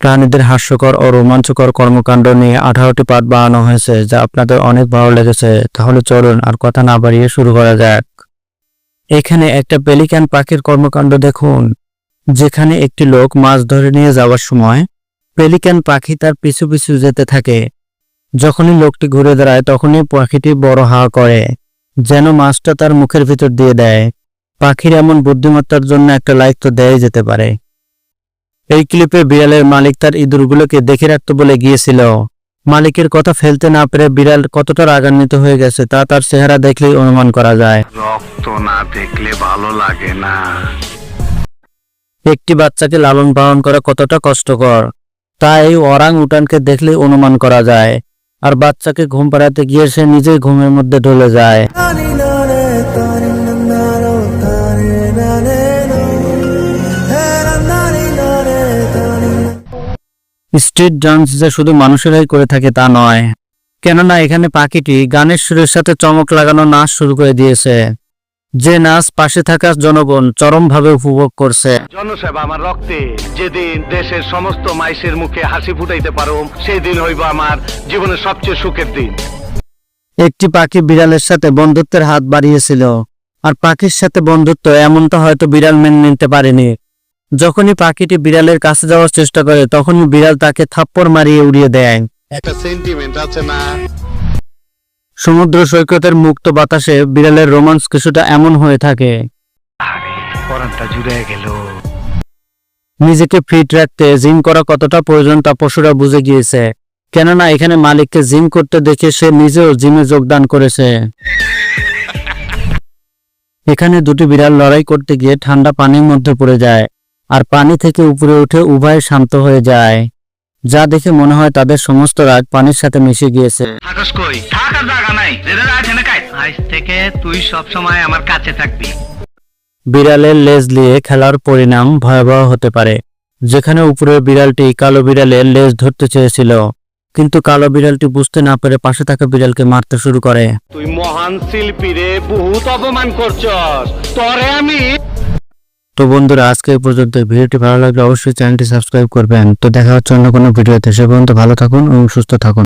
প্রাণীদের হাস্যকর ও রোমাঞ্চকর কর্মকাণ্ড নিয়ে আঠারোটি পার্ট বানানো হয়েছে, যা আপনাদের অনেক ভালো লেগেছে। তাহলে চলুন আর কথা না বাড়িয়ে শুরু করা যাক। এখানে একটা পেলিক্যান পাখির কর্মকাণ্ড দেখুন। যেখানে একটি লোক মাছ ধরে নিয়ে যাওয়ার সময় পেলিক্যান পাখি তার পিছু পিছু যেতে থাকে। যখনই লোকটি ঘুরে দাঁড়ায়, তখনই পাখিটি বড় হাওয়া করে, যেন মাছটা তার মুখের ভিতর দিয়ে দেয়। পাখির এমন বুদ্ধিমত্তার জন্য একটা লাইক তো দেয় যেতে পারে। এই ক্লিপে বিড়ালের মালিক তার ইঁদুরগুলোকে দেখে রাখতে বলে গিয়েছিল। মালিকের কথা ফেলতে না পেরে বিড়াল কতটা রাগান্বিত হয়ে গেছে তা তার চেহারা দেখলেই অনুমান করা যায়। রক্ত না দেখলে ভালো লাগে না। একটি বাচ্চাকে লালন পালন করা কতটা কষ্টকর তা এই ওরাং উটানকে দেখলে অনুমান করা যায়। আর বাচ্চাকে ঘুম পাড়াতে গিয়ে সে নিজেই ঘুমের মধ্যে ঢলে যায়। স্ট্রিট ডান্স যে শুধু মানুষেরাই করে থাকে তা নয়। কেননা এখানে পাখিটি গানের সুরের সাথে চমক লাগানো নাচ শুরু করে দিয়েছে। যে নাচ পাশে থাকা জনগণ চরমভাবে উপভোগ করছে। জনসেবা আমার রক্তে। যেদিন দেশের সমস্ত মাইসের মুখে হাসি ফুটাইতে পারো সেই দিন হইব আমার জীবনের সবচেয়ে সুখের দিন। একটি পাখি বিড়ালের সাথে বন্ধুত্বের হাত বাড়িয়েছিল। আর পাখির সাথে বন্ধুত্ব এমনটা হয়তো বিড়াল মেনে নিতে পারেনি। যখনই পাখিটি বিড়ালের কাছে যাওয়ার চেষ্টা করে তখনই বিড়াল তাকে থাপ্পড় মারিয়ে উড়িয়ে দেয়। একটা সেন্টিমেন্ট আছে না? সমুদ্র সৈকতের মুক্ত বাতাসে বিড়ালের রোমান্স কিছুটা এমন হয়ে থাকে। নিজেকে ফিট রাখতে জিম করা কতটা প্রয়োজন তা পশুরা বুঝে গিয়েছে। কেননা এখানে মালিককে জিম করতে দেখে সে নিজেও জিমে যোগদান করেছে। এখানে দুটি বিড়াল লড়াই করতে গিয়ে ঠান্ডা পানির মধ্যে পড়ে যায়। আর পানি থেকে উপরে উঠে উভয় শান্ত হয়ে যায়। যা দেখে মনে হয় তাদের সমস্ত রাগ পানির সাথে মিশে গিয়েছে। থাকস কই? থাকার জায়গা নাই। যেটা আছে না কাই আজ থেকে তুই সব সময় আমার কাছে থাকবি। বিড়ালের লেজ দিয়ে খেলার পরিণাম ভয়াবহ হতে পারে। যেখানে উপরের বিড়ালটি কালো বিড়ালের লেজ ধরতে চেয়েছিল। কিন্তু কালো বিড়ালটি বুঝতে না পেরে পাশে থাকা বিড়ালকে মারতে শুরু করে। তুই মহান শিল্পী রে বহুত অপমান করছস। তরে আমি তো বন্ধুরা, আজকে এই পর্যন্ত ভিডিওটি ভালো লাগলে অবশ্যই চ্যানেলটি সাবস্ক্রাইব করবেন। তো দেখা হচ্ছে অন্য কোনো ভিডিওতে। সে পর্যন্ত ভালো থাকুন এবং সুস্থ থাকুন।